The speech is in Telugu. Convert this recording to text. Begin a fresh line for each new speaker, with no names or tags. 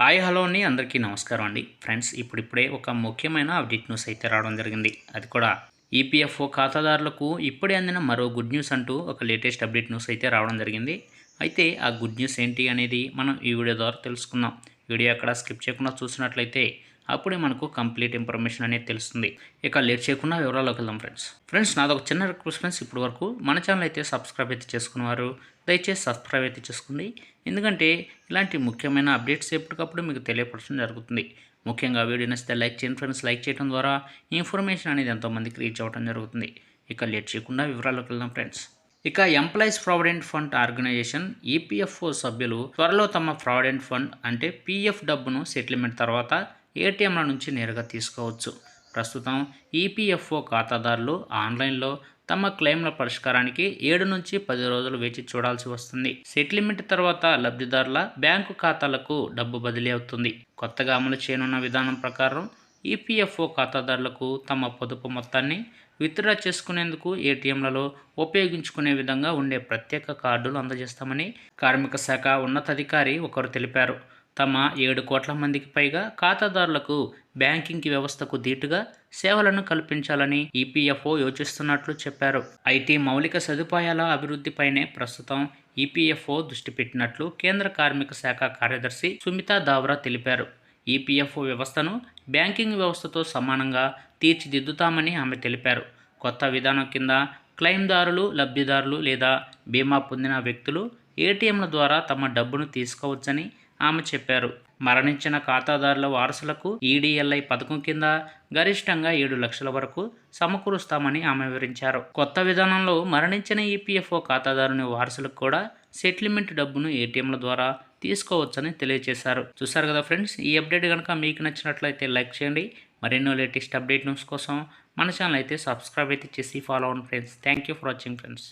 హాయ్ హలో అందరికీ నమస్కారం అండి. ఫ్రెండ్స్ ఇప్పుడిప్పుడే ఒక ముఖ్యమైన అప్డేట్ న్యూస్ అయితే రావడం జరిగింది. అది కూడా ఈపీఎఫ్ఓ ఖాతాదారులకు ఇప్పుడే అందిన మరో గుడ్ న్యూస్ అంటూ ఒక లేటెస్ట్ అప్డేట్ న్యూస్ అయితే రావడం జరిగింది. అయితే ఆ గుడ్ న్యూస్ ఏంటి అనేది మనం ఈ వీడియో ద్వారా తెలుసుకుందాం. వీడియో అక్కడ స్కిప్ చేయకుండా చూసినట్లయితే అప్పుడే మనకు కంప్లీట్ ఇన్ఫర్మేషన్ అనేది తెలుస్తుంది. ఇక లేట్ చేయకుండా వివరాల్లోకి వెళ్దాం ఫ్రెండ్స్. ఫ్రెండ్స్ నాదొక చిన్న రిక్వెస్ట్ ఫ్రెండ్స్. ఇప్పటి వరకు మన ఛానల్ అయితే సబ్స్క్రైబ్ అయితే చేసుకున్నవారు దయచేసి సబ్స్క్రైబ్ అయితే చేసుకుంది ఎందుకంటే ఇలాంటి ముఖ్యమైన అప్డేట్స్ ఎప్పటికప్పుడు మీకు తెలియపరచడం జరుగుతుంది. ముఖ్యంగా వీడియో నచ్చితే లైక్ చేయండి ఫ్రెండ్స్. లైక్ చేయడం ద్వారా ఇన్ఫర్మేషన్ అనేది ఎంతోమందికి రీచ్ అవ్వడం జరుగుతుంది. ఇక లేట్ చేయకుండా వివరాల్లోకి వెళ్దాం ఫ్రెండ్స్. ఇక employees provident fund organization EPFO సభ్యులు త్వరలో తమ ప్రావిడెంట్ ఫండ్ అంటే పీఎఫ్ డబ్బును సెటిల్మెంట్ తర్వాత ఏటీఎంల నుంచి నేరుగా తీసుకోవచ్చు. ప్రస్తుతం ఈపీఎఫ్ఓ ఖాతాదారులు ఆన్లైన్లో తమ క్లెయిమ్ల పరిష్కారానికి ఏడు నుంచి పది రోజులు వేచి చూడాల్సి వస్తుంది. సెటిల్మెంట్ తర్వాత లబ్ధిదారుల బ్యాంకు ఖాతాలకు డబ్బు బదిలీ అవుతుంది. కొత్తగా అమలు చేయనున్న విధానం ప్రకారం ఈపీఎఫ్ఓ ఖాతాదారులకు తమ పొదుపు మొత్తాన్ని విత్డ్రా చేసుకునేందుకు ఏటీఎంలలో ఉపయోగించుకునే విధంగా ఉండే ప్రత్యేక కార్డులు అందజేస్తామని కార్మిక శాఖ ఉన్నతాధికారి ఒకరు తెలిపారు. తమ ఏడు కోట్ల మందికి పైగా ఖాతాదారులకు బ్యాంకింగ్ వ్యవస్థకు ధీటుగా సేవలను కల్పించాలని ఈపీఎఫ్ఓ యోచిస్తున్నట్లు చెప్పారు. ఐటీ మౌలిక సదుపాయాల అభివృద్ధిపైనే ప్రస్తుతం ఈపీఎఫ్ఓ దృష్టి పెట్టినట్లు కేంద్ర కార్మిక శాఖ కార్యదర్శి సుమితా దావ్రా తెలిపారు. ఈపీఎఫ్ఓ వ్యవస్థను బ్యాంకింగ్ వ్యవస్థతో సమానంగా తీర్చిదిద్దుతామని ఆమె తెలిపారు. కొత్త విధానం కింద క్లెయిమ్దారులు లబ్ధిదారులు లేదా బీమా పొందిన వ్యక్తులు ఏటీఎంల ద్వారా తమ డబ్బును తీసుకోవచ్చని ఆమె చెప్పారు. మరణించిన ఖాతాదారుల వారసులకు ఈడీఎల్ఐ పథకం కింద గరిష్టంగా ఏడు లక్షల వరకు సమకూరుస్తామని ఆమె వివరించారు. కొత్త విధానంలో మరణించిన ఈపీఎఫ్ఓ ఖాతాదారుని వారసులకు కూడా సెటిల్మెంట్ డబ్బును ఏటీఎంల ద్వారా తీసుకోవచ్చని తెలియజేశారు. చూసారు కదా ఫ్రెండ్స్ ఈ అప్డేట్ కనుక మీకు నచ్చినట్లయితే లైక్ చేయండి. మరెన్నో లేటెస్ట్ అప్డేట్ న్యూస్ కోసం మన ఛానల్ అయితే సబ్స్క్రైబ్ అయితే చేసి ఫాలో అవ్వండి friends. Thank you for watching friends.